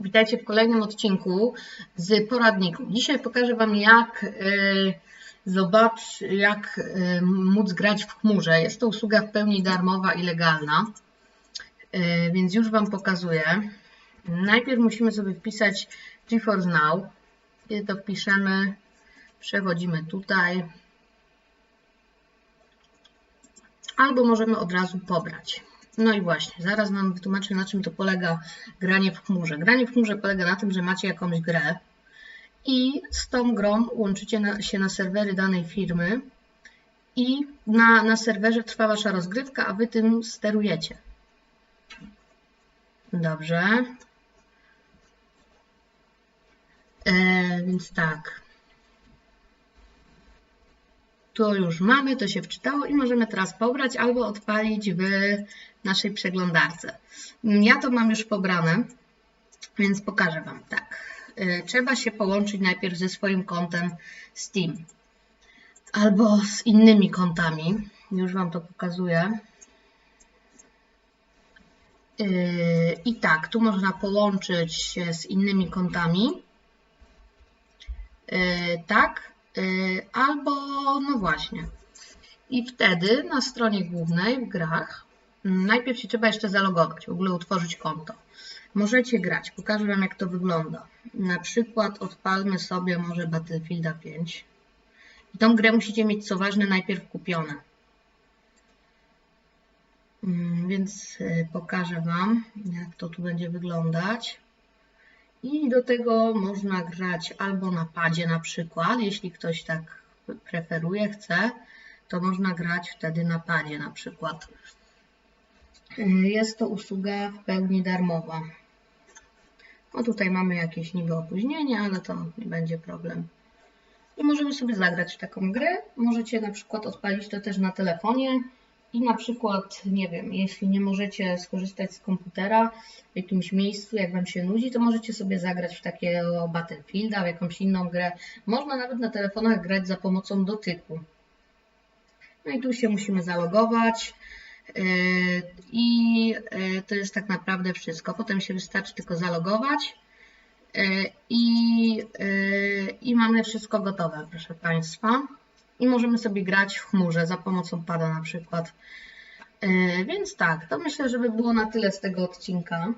Witajcie w kolejnym odcinku z poradniku. Dzisiaj pokażę Wam, jak e, zobacz, jak e, móc grać w chmurze. Jest to usługa w pełni darmowa i legalna, E, więc już Wam pokazuję. Najpierw musimy sobie wpisać GeForce Now. Kiedy to wpiszemy, przechodzimy tutaj. Albo możemy od razu pobrać. No i właśnie, zaraz Wam wytłumaczę, na czym to polega granie w chmurze. Granie w chmurze polega na tym, że macie jakąś grę i z tą grą łączycie na, się na serwery danej firmy i na, na serwerze trwa Wasza rozgrywka, a Wy tym sterujecie. Dobrze. E, więc tak. To już mamy, to się wczytało i możemy teraz pobrać albo odpalić w naszej przeglądarce. Ja to mam już pobrane, więc pokażę Wam tak. Y, Trzeba się połączyć najpierw ze swoim kontem Steam albo z innymi kontami. Już Wam to pokazuję. Y, I tak, tu można połączyć się z innymi kontami. Y, Tak, albo no właśnie. I wtedy na stronie głównej w grach mm, najpierw się trzeba jeszcze zalogować, w ogóle utworzyć konto. Możecie grać, pokażę Wam jak to wygląda. Na przykład odpalmy sobie może Battlefielda 5. I tą grę musicie mieć co ważne najpierw kupione. Mm, Więc y, pokażę Wam jak to tu będzie wyglądać. I do tego można grać albo na padzie na przykład, jeśli ktoś tak preferuje, chce, to można grać wtedy na padzie na przykład. Jest to usługa w pełni darmowa. No tutaj mamy jakieś niby opóźnienie, ale to nie będzie problem. I możemy sobie zagrać w taką grę. Możecie na przykład odpalić to też na telefonie i na przykład, nie wiem, jeśli nie możecie skorzystać z komputera w jakimś miejscu, jak Wam się nudzi, to możecie sobie zagrać w takiego Battlefielda, w jakąś inną grę. Można nawet na telefonach grać za pomocą dotyku. No i tu się musimy zalogować. Yy, I yy, to jest tak naprawdę wszystko. Potem się wystarczy tylko zalogować. Yy, I, I mamy wszystko gotowe, proszę Państwa i możemy sobie grać w chmurze za pomocą pada na przykład. Yy, Więc tak, to myślę, że by było na tyle z tego odcinka.